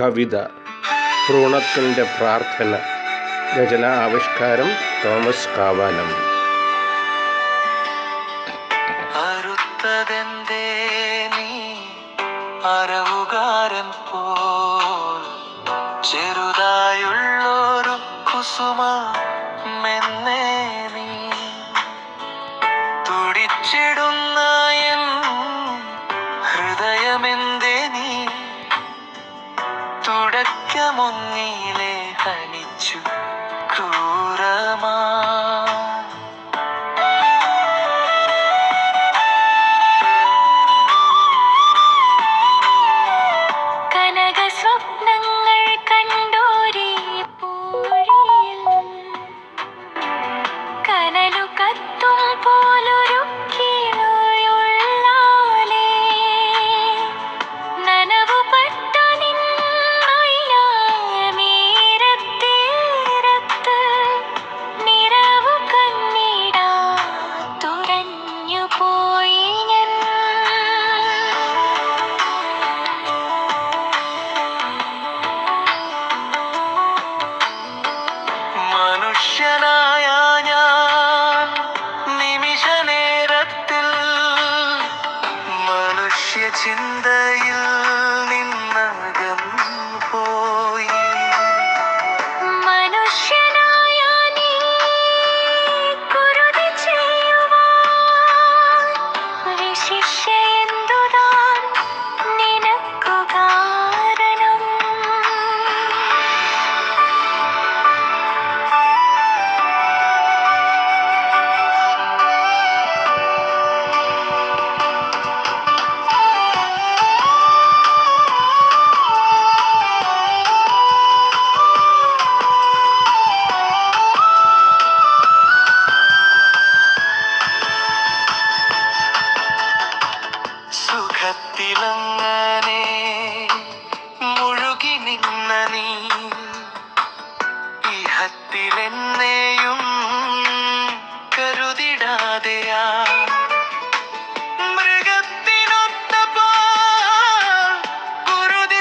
കവിത ഭ്രൂണത്തിന്റെ പ്രാർത്ഥന രചന ആവിഷ്കാരം തോമസ് കാവാലം. അരവുകാരൻ പോൽ ചെറുതായുള്ളൊരു കുസുമ മുന്നിലെ ഹനിച്ചു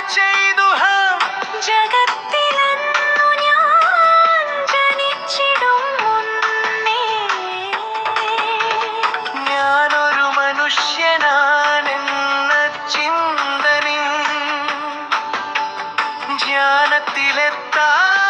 ചെയ്തു ജഗത്തിലന്നു ഞാൻ ജനിച്ചിടും മുന്നേ ഞാനൊരു മനുഷ്യനാണെന്ന ചിന്തനിൽ ധ്യാനത്തിലെത്താൻ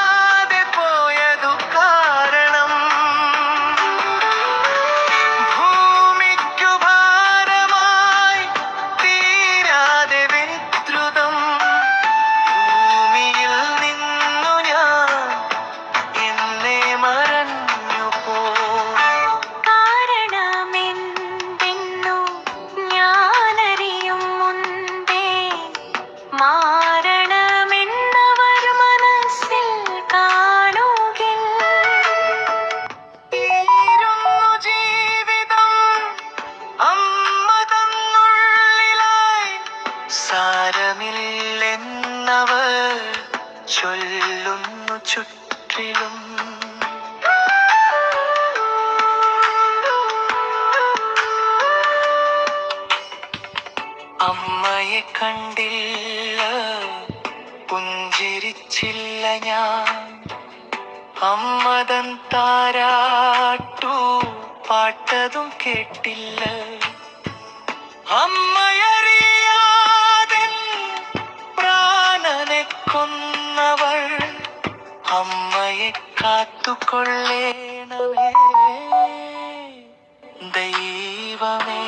സാരമില്ലെന്നവർ ചൊല്ലുന്നു ചുറ്റിലും. അമ്മയെ കണ്ടില്ല പുഞ്ചിരിച്ചില്ല ഞാൻ. അമ്മതൻ താരാട്ടു പാട്ടതും കേട്ടില്ല. അമ്മയറിയ ഉൾക്കൊള്ളേണമേ ദൈവമേ